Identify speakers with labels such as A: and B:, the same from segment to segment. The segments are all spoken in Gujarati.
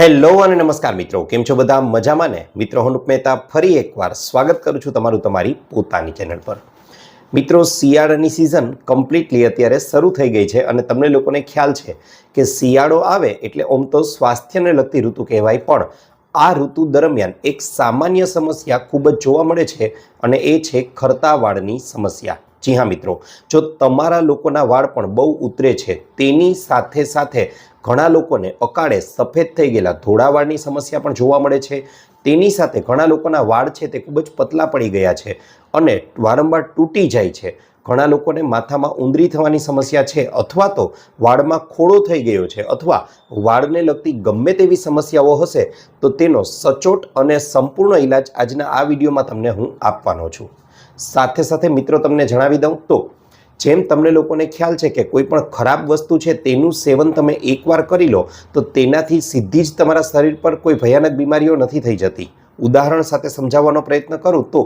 A: હેલો અને નમસ્કાર મિત્રો. કેમ છો બધા? મજામાં ને? મિત્રો, હું મહેતા ફરી એકવાર સ્વાગત કરું છું તમારું તમારી પોતાની ચેનલ પર. મિત્રો, શિયાળાની સિઝન કમ્પ્લીટલી અત્યારે શરૂ થઈ ગઈ છે અને તમને લોકોને ખ્યાલ છે કે શિયાળો આવે એટલે ઓમ તો સ્વાસ્થ્યને લગતી ઋતુ કહેવાય, પણ આ ઋતુ દરમિયાન એક સામાન્ય સમસ્યા ખૂબ જ જોવા મળે છે અને એ છે ખરતા વાળની સમસ્યા. જી હા મિત્રો. જો તમારા લોકોના વાળ પણ બહુ ઉતરે છે, તેની સાથે સાથે ઘણા લોકોને અકાળે સફેદ થઈ ગયેલા ધોળાવાળની સમસ્યા પણ જોવા મળે છે. તેની સાથે ઘણા લોકોના વાળ છે તે ખૂબ જ પતલા પડી ગયા છે અને વારંવાર તૂટી જાય છે. ઘણા લોકોને માથામાં ઊંદરી થવાની સમસ્યા છે અથવા તો વાળમાં ખોડો થઈ ગયો છે અથવા વાળને લગતી ગમે તેવી સમસ્યાઓ હશે તો તેનો સચોટ અને સંપૂર્ણ ઈલાજ આજના આ વિડીયોમાં તમને હું આપવાનો છું. સાથે સાથે મિત્રો તમને જણાવી દઉં તો જેમ તમને લોકોને ખ્યાલ છે કે કોઈ પણ ખરાબ વસ્તુ છે, તેનું સેવન તમે એકવાર કરી લો, તો તેનાથી સીધી જ તમારા શરીર પર કોઈ ભયાનક બીમારીઓ નથી થઈ જતી. ઉદાહરણ સાથે સમજાવવાનો પ્રયત્ન કરું તો,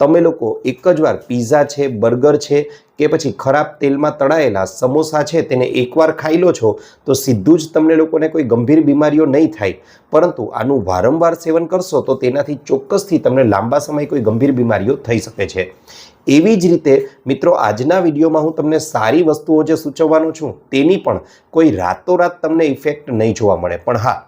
A: તમે લોકો એક જ વાર પીઝા છે, બર્ગર છે કે પછી ખરાબ તેલમાં તળાયેલા સમોસા છે, તેને એકવાર ખાઈ લો છો, તો સીધું જ તમને લોકોને કોઈ ગંભીર બીમારીઓ નહીં થાય. પરંતુ આનું વારંવાર સેવન કરશો, તો તેનાથી ચોક્કસથી તમને લાંબા સમય કોઈ ગંભીર બીમારીઓ થઈ શકે છે. એવી જ રીતે મિત્રો આજના વિડીયોમાં હું તમને સારી વસ્તુઓ જે સૂચવવાનો છું તેની પણ કોઈ રાતોરાત તમને ઇફેક્ટ નહીં જોવા મળે. પણ હા,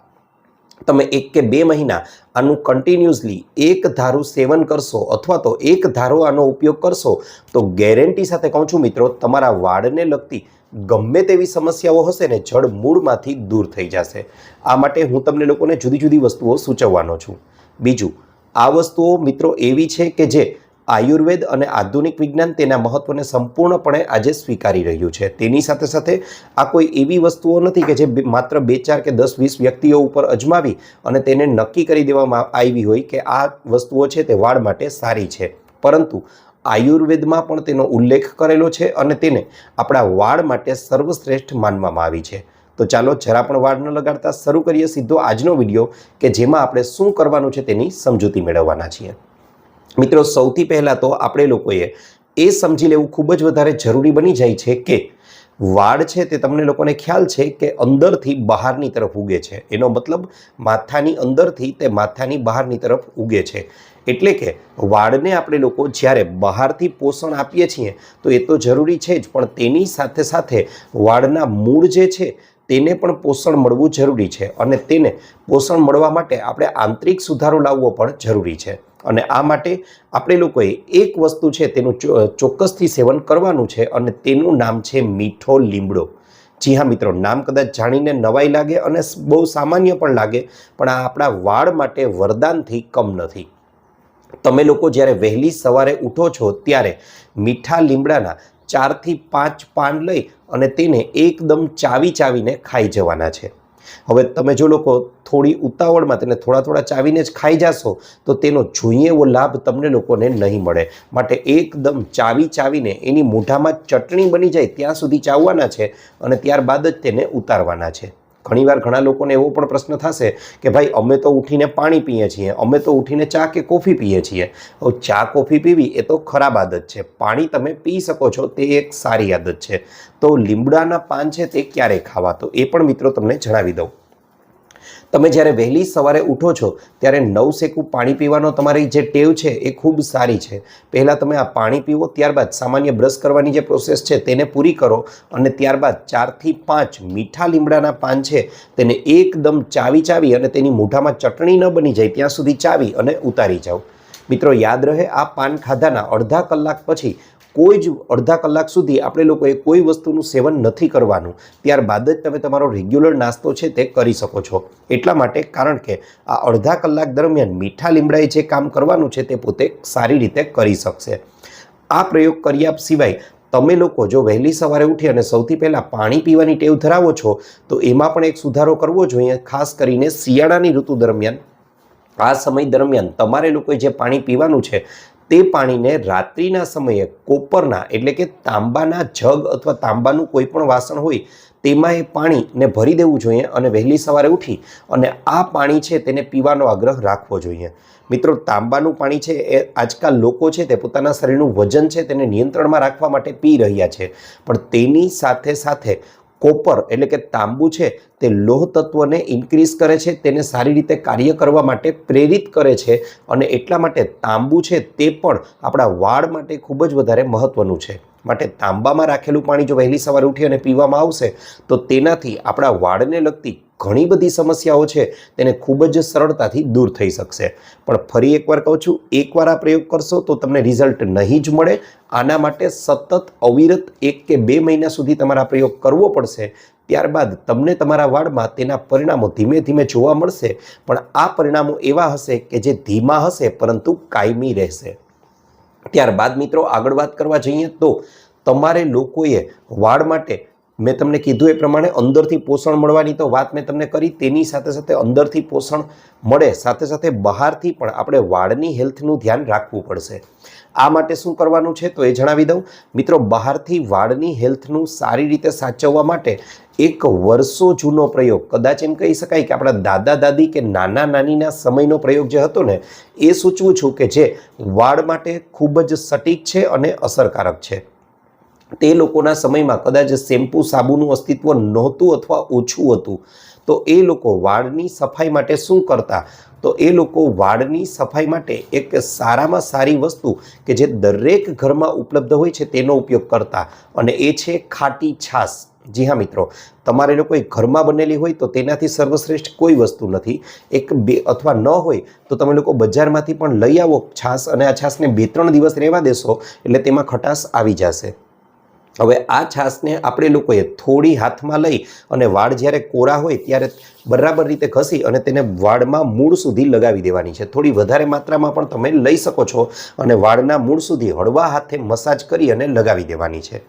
A: તમે એક કે બે મહિના આનું કન્ટિન્યુઅસલી એક ધારું સેવન કરશો અથવા તો એક ધારો આનો ઉપયોગ કરશો, તો ગેરંટી સાથે કહું છું મિત્રો, તમારા વાળને લગતી ગમે તેવી સમસ્યાઓ હશે ને જડ મૂળમાંથી દૂર થઈ જશે. આ માટે હું તમને લોકોને જુદી જુદી વસ્તુઓ સૂચવવાનો છું. બીજું, આ વસ્તુઓ મિત્રો એવી છે કે જે આયુર્વેદ અને આધુનિક વિજ્ઞાન તેના મહત્વને સંપૂર્ણપણે આજે સ્વીકારી રહ્યું છે. તેની સાથે સાથે આ કોઈ એવી વસ્તુઓ નથી કે જે માત્ર બે, ચાર કે દસ, વીસ વ્યક્તિઓ ઉપર અજમાવી અને તેને નક્કી કરી દેવામાં આવી હોય કે આ વસ્તુઓ છે તે વાળ માટે સારી છે. પરંતુ આયુર્વેદમાં પણ તેનો ઉલ્લેખ કરેલો છે અને તેને આપણા વાળ માટે સર્વશ્રેષ્ઠ માનવામાં આવી છે. તો ચાલો જરા પણ વાળ ન લગાડતા શરૂ કરીએ સીધો આજનો વીડિયો કે જેમાં આપણે શું કરવાનું છે તેની સમજૂતી મેળવવાના છીએ. મિત્રો, સૌથી પહેલાં તો આપણે લોકોએ એ સમજી લેવું ખૂબ જ વધારે જરૂરી બની જાય છે કે વાળ છે તે તમને લોકોને ખ્યાલ છે કે અંદરથી બહારની તરફ ઉગે છે. એનો મતલબ માથાની અંદરથી તે માથાની બહારની તરફ ઉગે છે. એટલે કે વાળને આપણે લોકો જ્યારે બહારથી પોષણ આપીએ છીએ, તો એ તો જરૂરી છે જ, પણ તેની સાથે સાથે વાળના મૂળ જે છે તેને પણ પોષણ મળવું જરૂરી છે અને તેને પોષણ મળવા માટે આપણે આંતરિક સુધારો લાવવો પણ જરૂરી છે. અને આ માટે આપણે લોકોએ એક વસ્તુ છે તેનું ચોક્કસથી સેવન કરવાનું છે અને તેનું નામ છે મીઠો લીમડો. જી હા મિત્રો, નામ કદાચ જાણીને નવાઈ લાગે અને બહુ સામાન્ય પણ લાગે, પણ આ આપણા વાળ માટે વરદાનથી કમ નથી. તમે લોકો જ્યારે વહેલી સવારે ઉઠો છો ત્યારે મીઠા લીમડાના ચારથી પાંચ પાન લઈ અને તેને એકદમ ચાવી ચાવીને ખાઈ જવાના છે. હવે તમે જો લોકો થોડી ઉતાવળમાં તેને થોડા થોડા ચાવીને જ ખાઈ જાશો, તો તેનો જોઈએ એવો લાભ તમને લોકોને નહીં મળે. માટે એકદમ ચાવી ચાવીને એની મોઢામાં ચટણી બની જાય ત્યાં સુધી ચાવવાના છે અને ત્યારબાદ જ તેને ઉતારવાના છે. ઘણીવાર ઘણા લોકોને એવો પણ પ્રશ્ન થશે કે ભાઈ, અમે તો ઉઠીને પાણી પીએ છીએ, અમે તો ઉઠીને ચા કે કોફી પીએ છીએ. હવે ચા, કોફી પીવી એ તો ખરાબ આદત છે. પાણી તમે પી શકો છો, તે એક સારી આદત છે. તો લીમડાના પાન છે તે ક્યારે ખાવા? તો એ પણ મિત્રો તમને જણાવી દઉં. તમે જ્યારે વહેલી સવારે ઉઠો છો, ત્યારે નવ સેકું પાણી પીવાનો તમારી જે ટેવ છે એ ખૂબ સારી છે. પહેલાં તમે આ પાણી પીવો, ત્યારબાદ સામાન્ય બ્રશ કરવાની જે પ્રોસેસ છે તેને પૂરી કરો અને ત્યારબાદ ચારથી પાંચ મીઠા લીમડાના પાન છે તેને એકદમ ચાવી ચાવી અને તેની મોઢામાં ચટણી ન બની જાય ત્યાં સુધી ચાવી અને ઉતારી જાઓ. મિત્રો, યાદ રહે આ પાન ખાધાના અડધા કલાક પછી કોઈ જ અડધા કલાક સુધી આપણે લોકોએ કોઈ વસ્તુનું સેવન નથી કરવાનું. ત્યારબાદ જ તમે તમારો રેગ્યુલર નાસ્તો છે તે કરી શકો છો. એટલા માટે કારણ કે આ અડધા કલાક દરમિયાન મીઠા લીમડાએ જે કામ કરવાનું છે તે પોતે સારી રીતે કરી શકશે. આ પ્રયોગ કર્યા સિવાય તમે લોકો જો વહેલી સવારે ઉઠી અને સૌથી પહેલાં પાણી પીવાની ટેવ ધરાવો છો, તો એમાં પણ એક સુધારો કરવો જોઈએ, ખાસ કરીને શિયાળાની ઋતુ દરમિયાન. આ સમય દરમિયાન તમારે લોકોએ જે પાણી પીવાનું છે તે પાણીને રાત્રિના સમયે કોપરના એટલે કે તાંબાના જગ અથવા તાંબાનું કોઈ પણ વાસણ હોય, તેમાં એ પાણીને ભરી દેવું જોઈએ અને વહેલી સવારે ઉઠી અને આ પાણી છે તેને પીવાનો આગ્રહ રાખવો જોઈએ. મિત્રો, તાંબાનું પાણી છે એ આજકાલ લોકો છે તે પોતાના શરીરનું વજન છે તેને નિયંત્રણમાં રાખવા માટે પી રહ્યા છે. પણ તેની સાથે સાથે કોપર એટલે કે તાંબુ છે, તે લોહ તત્વને ઇન્ક્રીઝ કરે છે, તેને સારી રીતે કાર્ય કરવા માટે પ્રેરિત કરે છે અને એટલા માટે તાંબુ છે તે પણ આપણા વાળ માટે ખૂબ જ વધારે મહત્ત્વનું છે. માટે તાંબામાં રાખેલું પાણી જો વહેલી સવારે ઉઠી અને પીવામાં આવશે, તો તેનાથી આપણા વાળને લગતી ઘણી બધી સમસ્યાઓ છે, તેને ખૂબ જ સરળતાથી દૂર થઈ શકશે. પણ ફરી એકવાર કહું છું, એકવાર આ પ્રયોગ કરશો તો તમને રિઝલ્ટ નહીં જ મળે. આના માટે સતત અવિરત એક કે બે મહિના સુધી તમારા પ્રયોગ કરવો પડશે. ત્યારબાદ તમને તમારા વાળમાં તેના પરિણામો ધીમે ધીમે જોવા મળશે, પણ આ પરિણામો એવા હશે કે જે ધીમા હશે, પરંતુ કાયમી રહેશે. ત્યારબાદ મિત્રો આગળ વાત કરવા જઈએ તો તમારે લોકોએ વાળ માટે મેં તમને કીધું એ પ્રમાણે અંદરથી પોષણ મળવાની તો વાત મેં તમને કરી, તેની સાથે સાથે અંદરથી પોષણ મળે, સાથે સાથે બહારથી પણ આપણે વાળની હેલ્થનું ધ્યાન રાખવું પડશે. આ માટે શું કરવાનું છે તો એ જણાવી દઉં. મિત્રો, બહારથી વાળની હેલ્થનું સારી રીતે સાચવવા માટે એક વર્ષો જૂનો પ્રયોગ, કદાચ એમ કહી શકાય કે આપણા દાદા દાદી કે નાના નાનીના સમયનો પ્રયોગ જે હતો ને, એ સૂચવું છું કે જે વાળ માટે ખૂબ જ સટીક છે અને અસરકારક છે. તે લોકોના સમયમાં કદાચ શેમ્પૂ સાબુનું અસ્તિત્વ નહોતું અથવા ઓછું હતું. તો એ લોકો વાળની સફાઈ માટે શું કરતા? તો એ લોકો વાળની સફાઈ માટે એક સારામાં સારી વસ્તુ કે જે દરેક ઘરમાં ઉપલબ્ધ હોય છે તેનો ઉપયોગ કરતા. અને એ છે ખાટી છાશ. જી હા મિત્રો, તમારે લોકોએ ઘરમાં બનેલી હોય તો તેનાથી સર્વશ્રેષ્ઠ કોઈ વસ્તુ નથી. એક બે અથવા ન હોય તો તમે લોકો બજારમાંથી પણ લઈ આવો છાશ અને આ છાશને બે ત્રણ દિવસ રહેવા દેશો એટલે તેમાં ખટાશ આવી જશે. હવે આ છાશને આપણે લોકોએ થોડી હાથમાં લઈ અને વાળ જ્યારે કોરા હોય ત્યારે બરાબર રીતે ઘસી અને તેને વાળમાં મૂળ સુધી લગાવી દેવાની છે. થોડી વધારે માત્રામાં પણ તમે લઈ શકો છો અને વાળના મૂળ સુધી હળવા હાથે મસાજ કરી અને લગાવી દેવાની છે.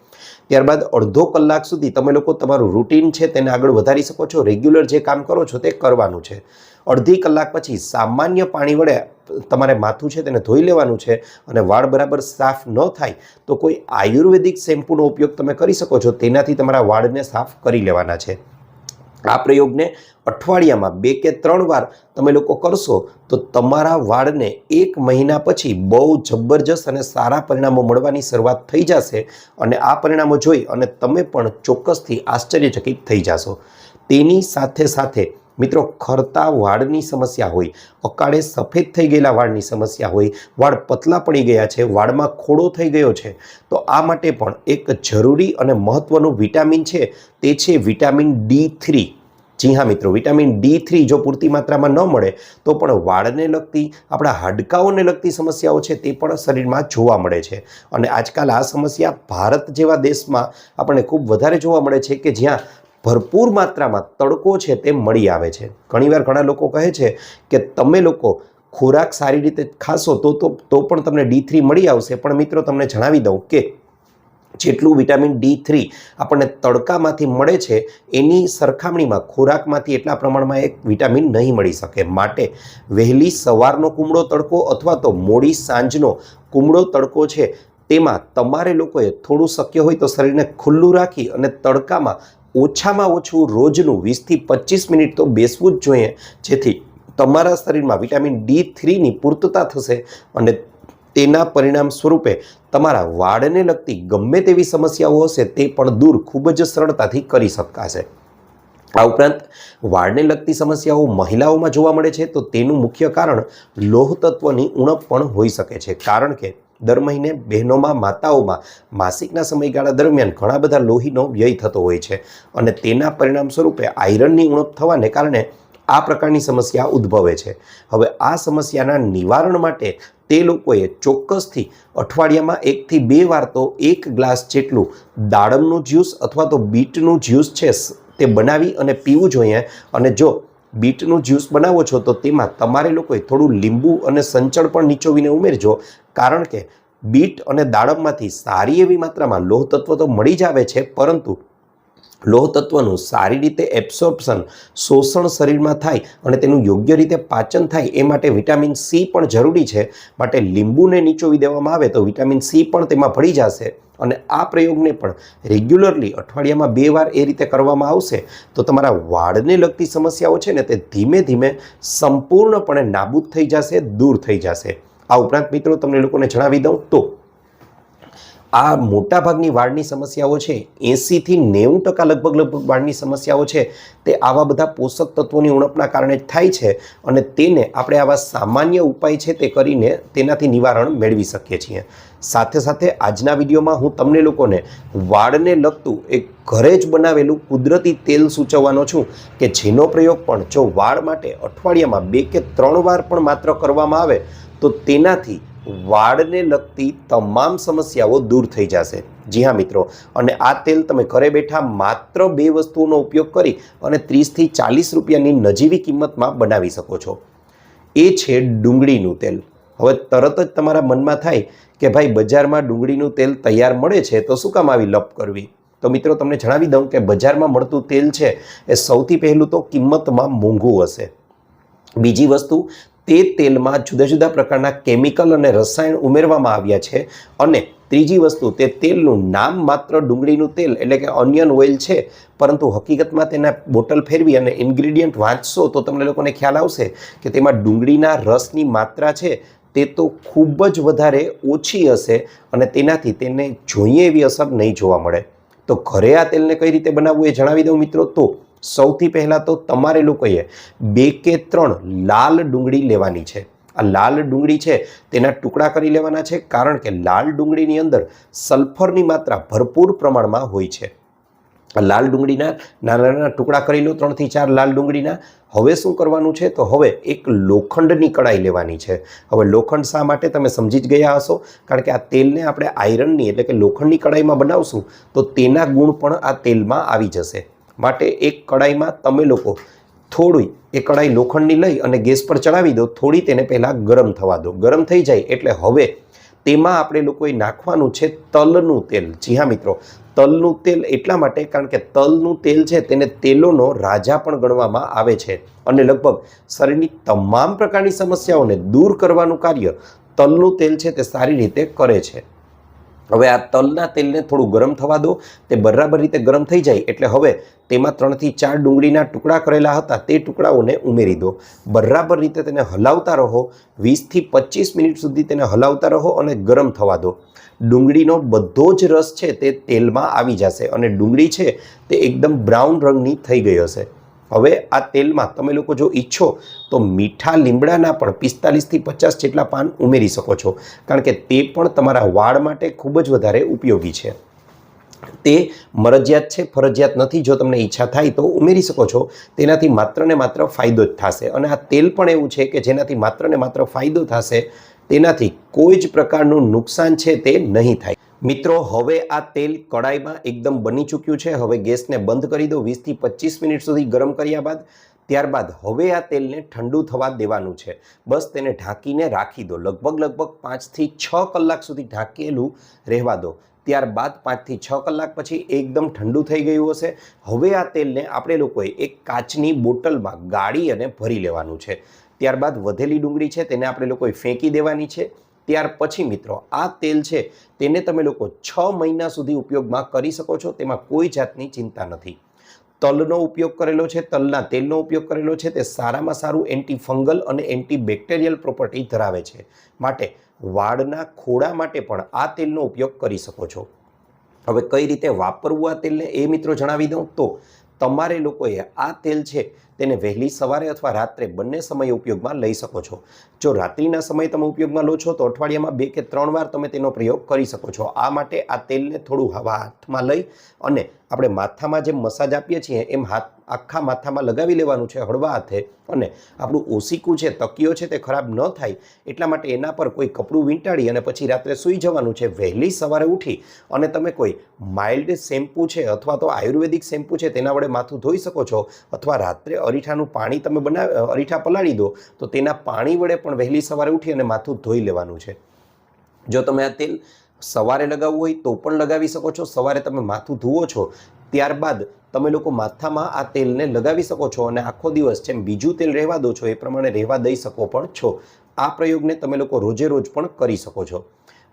A: ત્યારબાદ અડધો કલાક સુધી તમે લોકો તમારું રૂટીન છે તેને આગળ વધારી શકો છો. રેગ્યુલર જે કામ કરો છો તે કરવાનું છે. અડધી કલાક પછી સામાન્ય પાણી વડે તમારે માથું છે તેને ધોઈ લેવાનું છે અને વાળ બરાબર સાફ ન થાય તો કોઈ આયુર્વેદિક શેમ્પૂનો ઉપયોગ તમે કરી શકો છો. તેનાથી તમારા વાળને સાફ કરી લેવાના છે. આ પ્રયોગને અઠવાડિયામાં બે કે ત્રણ વાર તમે લોકો કરશો તો તમારા વાળને એક મહિના પછી બહુ જબરજસ્ત અને સારા પરિણામો મળવાની શરૂઆત થઈ જશે અને આ પરિણામો જોઈ અને તમે પણ ચોક્કસથી આશ્ચર્યચકિત થઈ જશો. તેની સાથે સાથે મિત્રો, ખરતા વાળની સમસ્યા હોય, અકાળે સફેદ થઈ ગયેલા વાળની સમસ્યા હોય, વાળ પતલા પડી ગયા છે, વાળમાં ખોડો થઈ ગયો છે, તો આ માટે પણ એક જરૂરી અને મહત્ત્વનું વિટામિન છે, તે છે વિટામિન ડી થ્રી. જી હા મિત્રો, વિટામિન ડી થ્રી જો પૂરતી માત્રામાં ન મળે, તો પણ વાળને લગતી, આપણા હાડકાઓને લગતી સમસ્યાઓ છે, તે પણ શરીરમાં જોવા મળે છે. અને આજકાલ આ સમસ્યા ભારત જેવા દેશમાં આપણને ખૂબ વધારે જોવા મળે છે કે જ્યાં ભરપૂર માત્રામાં તડકો છે તે મળી આવે છે. ઘણીવાર ઘણા લોકો કહે છે કે તમે લોકો ખોરાક સારી રીતે ખાશો તો તો તો પણ તમને ડી થ્રી મળી આવશે. પણ મિત્રો, તમને જણાવી દઉં કે જેટલું વિટામિન ડી થ્રી આપણને તડકામાંથી મળે છે, એની સરખામણીમાં ખોરાકમાંથી એટલા પ્રમાણમાં એક વિટામિન નહીં મળી શકે. માટે વહેલી સવારનો કુમળો તડકો અથવા તો મોડી સાંજનો કુમળો તડકો છે, તેમાં તમારે લોકોએ થોડું શક્ય હોય તો શરીરને ખુલ્લું રાખી અને તડકામાં ઓછામાં ઓછું રોજનું વીસથી પચીસ મિનિટ તો બેસવું જ જોઈએ. જેથી તમારા શરીરમાં વિટામિન ડી થ્રીની પૂર્તતા થશે અને તેના પરિણામ સ્વરૂપે તમારા વાળને લગતી ગમે તેવી સમસ્યાઓ હશે તે પણ દૂર ખૂબ જ સરળતાથી કરી શકાશે. આ ઉપરાંત વાળને લગતી સમસ્યાઓ મહિલાઓમાં જોવા મળે છે તો તેનું મુખ્ય કારણ લોહ તત્વની ઉણપ પણ હોઈ શકે છે. કારણ કે દર મહિને બહેનોમાં, માતાઓમાં માસિકના સમયગાળા દરમિયાન ઘણા બધા લોહીનો વ્યય થતો હોય છે અને તેના પરિણામ સ્વરૂપે આયરનની ઉણપ થવાને કારણે આ પ્રકારની સમસ્યા ઉદ્ભવે છે. હવે આ સમસ્યાના નિવારણ માટે તે લોકોએ ચોક્કસથી અઠવાડિયામાં એકથી બે વાર તો એક ગ્લાસ જેટલું દાડમનું જ્યુસ અથવા તો બીટનું જ્યુસ છે તે બનાવી અને પીવું જોઈએ અને જો બીટનું જ્યુસ બનાવો છો તો તેમાં તમારે લોકોએ થોડું લીંબુ અને સંચળ પણ નીચોવીને ઉમેરજો. કારણ કે બીટ અને દાડમમાંથી સારી એવી માત્રામાં લોહ તત્વ તો મળી જ આવે છે, પરંતુ લોહ તત્વનું સારી રીતે એબ્સોર્પ્શન શોષણ શરીરમાં થાય અને તેનું યોગ્ય રીતે પાચન થાય એ માટે વિટામિન સી પણ જરૂરી છે. માટે લીંબુને નીચોવી દેવામાં આવે તો વિટામિન સી પણ તેમાં ભળી જશે અને આ પ્રયોગને પણ રેગ્યુલરલી અઠવાડિયામાં બે વાર એ રીતે કરવામાં આવશે. તો તમારા વાળને લગતી સમસ્યાઓ છે ને તે ધીમે ધીમે સંપૂર્ણપણે નાબૂદ થઈ જશે, દૂર થઈ જશે. આ ઉપરાંત મિત્રો, તમને લોકોને જણાવી દઉં તો આ મોટાભાગની વાળની સમસ્યાઓ છે. એંસીથી નેવું ટકા લગભગ લગભગ વાળની સમસ્યાઓ છે. તે આવા બધા પોષક તત્વોની ઉણપના કારણે જ થાય છે અને તેને આપણે આવા સામાન્ય ઉપાય છે તે કરીને તેનાથી નિવારણ મેળવી શકીએ છીએ. સાથે સાથે આજના વિડીયોમાં હું તમને લોકોને વાળને લગતું એક ઘરે જ બનાવેલું કુદરતી તેલ સૂચવવાનો છું કે જેનો પ્રયોગ પણ જો વાળ માટે અઠવાડિયામાં બે કે ત્રણ વાર પણ માત્ર કરવામાં આવે તો તેનાથી વાળને લગતી તમામ સમસ્યાઓ દૂર થઈ જશે. જી હા, મિત્રો. અને આ તેલ તમે ઘરે બેઠા માત્ર બે વસ્તુઓનો ઉપયોગ કરી અને ત્રીસથી ચાલીસ રૂપિયાની નજીવી કિંમતમાં બનાવી શકો છો. એ છે ડુંગળીનું તેલ. હવે તરત જ તમારા મનમાં થાય કે ભાઈ, બજારમાં ડુંગળીનું તેલ તૈયાર મળે છે તો શું કામ આવી લપ કરવી? તો મિત્રો, તમને જણાવી દઉં કે બજારમાં મળતું તેલ છે એ સૌથી પહેલું તો કિંમતમાં મોંઘું હશે. બીજી વસ્તુ તે તેલમાં જુદા જુદા પ્રકારના કેમિકલ અને રસાયણ ઉમેરવામાં આવ્યા છે અને ત્રીજી વસ્તુ, તે તેલનું નામ માત્ર ડુંગળીનું તેલ એટલે કે ઓનિયન ઓઇલ છે, પરંતુ હકીકતમાં તેના બોટલ ફેરવી અને ઇન્ગ્રીડિયન્ટ વાંચશો તો તમને લોકોને ખ્યાલ આવશે કે તેમાં ડુંગળીના રસની માત્રા છે, તે તો ખૂબ જ વધારે ઓછી હશે અને તેનાથી તેને જોઈએ એવી અસર નહીં જોવા મળે. તો ઘરે આ તેલને કઈ રીતે બનાવવું એ જણાવી દઉં મિત્રો? તો સૌથી પહેલાં તો તમારે લોકોએ બે કે ત્રણ લાલ ડુંગળી લેવાની છે. આ લાલ ડુંગળી છે તેના ટુકડા કરી લેવાના છે કારણ કે લાલ ડુંગળીની અંદર સલ્ફરની માત્રા ભરપૂર પ્રમાણમાં હોય છે. આ લાલ ડુંગળીના નાના નાના ટુકડા કરી લો, ત્રણથી ચાર લાલ ડુંગળીના. હવે શું કરવાનું છે? તો હવે એક લોખંડની કડાઈ લેવાની છે. હવે લોખંડ શા માટે તમે સમજી જ ગયા હશો? કારણ કે આ તેલને આપણે આયરનની એટલે કે લોખંડની કડાઈમાં બનાવશું તો તેના ગુણ પણ આ તેલમાં આવી જશે. માટે એક કડાઈમાં તમે લોકો થોડી એ કડાઈ લોખંડની લઈ અને ગેસ પર ચડાવી દો. થોડી તેને પહેલાં ગરમ થવા દો. ગરમ થઈ જાય એટલે હવે તેમાં આપણે લોકોએ નાખવાનું છે તલનું તેલ. જી હા મિત્રો, તલનું તેલ એટલા માટે કારણ કે તલનું તેલ છે તેને તેલોનો રાજા પણ ગણવામાં આવે છે. અને લગભગ શરીરની તમામ પ્રકારની સમસ્યાઓને દૂર કરવાનું કાર્ય તલનું તેલ છે તે સારી રીતે કરે છે. હવે આ તલના તેલને થોડું ગરમ થવા દો. તે બરાબર રીતે ગરમ થઈ જાય એટલે હવે તેમાં ત્રણથી ચાર ડુંગળીના ટુકડા કરેલા હતા, તે ટુકડાઓને ઉમેરી દો. બરાબર રીતે તેને હલાવતા રહો. વીસથી પચીસ મિનિટ સુધી તેને હલાવતા રહો અને ગરમ થવા દો. ડુંગળીનો બધો જ રસ છે તે તેલમાં આવી જશે અને ડુંગળી છે તે એકદમ બ્રાઉન રંગની થઈ ગઈ હશે. હવે આ તેલમાં તમે લોકો જો ઈચ્છો તો મીઠા લીમડાના પણ પિસ્તાલીસથી પચાસ જેટલા પાન ઉમેરી શકો છો. કારણ કે તે પણ તમારા વાળ માટે ખૂબ જ વધારે ઉપયોગી છે. તે મરજિયાત છે, ફરજિયાત નથી. જો તમને ઈચ્છા થાય તો ઉમેરી શકો છો. તેનાથી માત્ર ને માત્ર ફાયદો જ થશે. અને આ તેલ પણ એવું છે કે જેનાથી માત્ર ને માત્ર ફાયદો થશે, તેનાથી કોઈ જ પ્રકારનું નુકસાન છે તે નહીં થાય. મિત્રો, હવે આ તેલ કડાઈમાં એકદમ બની ચૂક્યું છે. હવે ગેસને બંધ કરી દો વીસથી પચીસ મિનિટ સુધી ગરમ કર્યા બાદ. ત્યારબાદ હવે આ તેલને ઠંડુ થવા દેવાનું છે. બસ તેને ઢાંકીને રાખી દો. લગભગ લગભગ પાંચથી છ કલાક સુધી ઢાંકેલું રહેવા દો. ત્યારબાદ પાંચથી છ કલાક પછી એકદમ ઠંડુ થઈ ગયું હશે. હવે આ તેલને આપણે લોકોએ એક કાચની બોટલમાં ગાળી અને ભરી લેવાનું છે. ત્યારબાદ વધેલી ડુંગળી છે, તેને આપણે લોકોએ ફેંકી દેવાની છે. ત્યાર પછી મિત્રો, આ તેલ છે તેને તમે લોકો છ મહિના સુધી ઉપયોગમાં કરી શકો છો, તેમાં કોઈ જાતની ચિંતા નથી. તલનો ઉપયોગ કરેલો છે, તલના તેલનો ઉપયોગ કરેલો છે, તે સારામાં સારું એન્ટી ફંગલ અને એન્ટી બેક્ટેરિયલ પ્રોપર્ટી ધરાવે છે. માટે વાળના ખોડા માટે પણ આ તેલનો ઉપયોગ કરી શકો છો. હવે કઈ રીતે વાપરવું આ તેલને એ મિત્રો જણાવી દઉં તો તમારે લોકોએ આ તેલ છે તેને વહેલી સવારે અથવા રાત્રે બંને સમયે ઉપયોગમાં લઈ શકો છો. જો રાત્રિના સમયે તમે ઉપયોગમાં લો છો તો અઠવાડિયામાં બે કે ત્રણ વાર તમે તેનો પ્રયોગ કરી શકો છો. આ માટે આ તેલને થોડું હવા હાથમાં લઈ અને આપણે માથામાં જેમ મસાજ આપીએ છીએ એમ હાથ આખા માથામાં લગાવી લેવાનું છે હળવા હાથે અને આપણું ઓસિકું છે તકીઓ છે તે ખરાબ ન થાય એટલા માટે એના પર કોઈ કપડું વીંટાળી અને પછી રાત્રે સૂઈ જવાનું છે. વહેલી સવારે ઉઠી અને તમે કોઈ માઇલ્ડ શેમ્પૂ છે અથવા તો આયુર્વેદિક શેમ્પૂ છે તેના વડે માથું ધોઈ શકો છો અથવા રાત્રે અરીઠાનું પાણી તમે બનાવ અરીઠા પલાળી દો તો તેના પાણી વડે પણ વહેલી સવારે ઉઠી અને માથું ધોઈ લેવાનું છે. જો તમે આ તેલ સવારે લગાવવું હોય તો પણ લગાવી શકો છો. સવારે તમે માથું ધુવો છો, ત્યારબાદ તમે લોકો માથામાં આ તેલને લગાવી શકો છો અને આખો દિવસ જેમ બીજું તેલ રહેવા દો છો એ પ્રમાણે રહેવા દઈ શકો પણ છો. આ પ્રયોગને તમે લોકો રોજે રોજ પણ કરી શકો છો.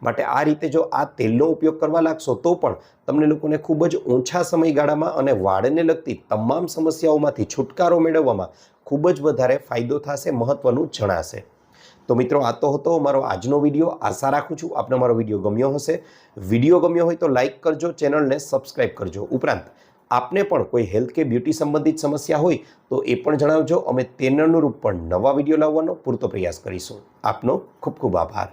A: માટે આ રીતે જો આ તેલનો ઉપયોગ કરવા લાગશો તો પણ તમને લોકોને ખૂબ જ ઓછા સમયગાળામાં અને વાળને લગતી તમામ સમસ્યાઓમાંથી છુટકારો મેળવવામાં ખૂબ જ વધારે ફાયદો થશે મહત્ત્વનું જણાશે. તો મિત્રો, આ તો હતો મારો આજનો વીડિયો. આશા રાખું છું આપને મારો વીડિયો ગમ્યો હશે. વીડિયો ગમ્યો હોય તો લાઇક કરજો, ચેનલને સબસ્ક્રાઈબ કરજો. ઉપરાંત, આપને પણ કોઈ હેલ્થ કે બ્યુટી સંબંધિત સમસ્યા હોય તો એ પણ જણાવજો. અમે તેને અનુરૂપ પણ નવા વીડિયો લાવવાનો પૂરતો પ્રયાસ કરીશું. આપનો ખૂબ ખૂબ આભાર.